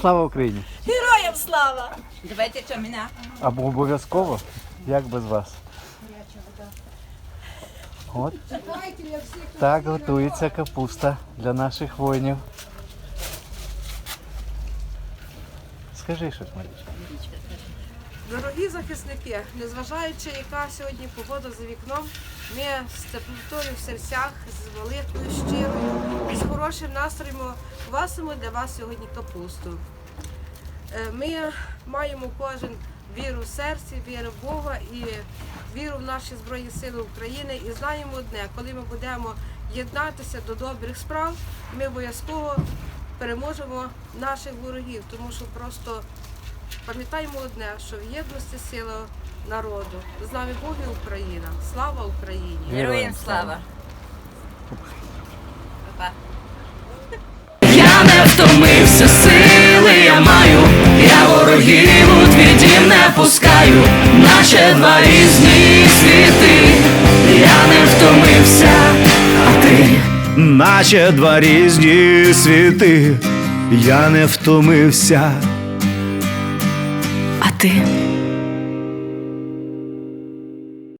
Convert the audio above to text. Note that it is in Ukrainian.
Слава Україні! Героям слава! Давайте що мене. Або обов'язково? Як без вас? От. Так готується капуста для наших воїнів. Скажи щось, Марічка. Дорогі захисники, незважаючи, яка сьогодні погода за вікном, ми з теплотою в серцях, з молитвою щирою і з хорошим настроєм квасимо для вас сьогодні капусту. Е, Ми маємо кожен віру в серці, віру в Бога і віру в наші Збройні Сили України. І знаємо одне, коли ми будемо єднатися до добрих справ, ми обов'язково переможемо наших ворогів, тому що просто Пам'ятаємо одне, що в єдності сила народу. З нами Бог і Україна. Слава Україні! Героям слава! Я не втомився, сили я маю, я ворогів у твій дім не пускаю, наче два різні світи, я не втомився, а ти наче два різні світи, я не втомився ти.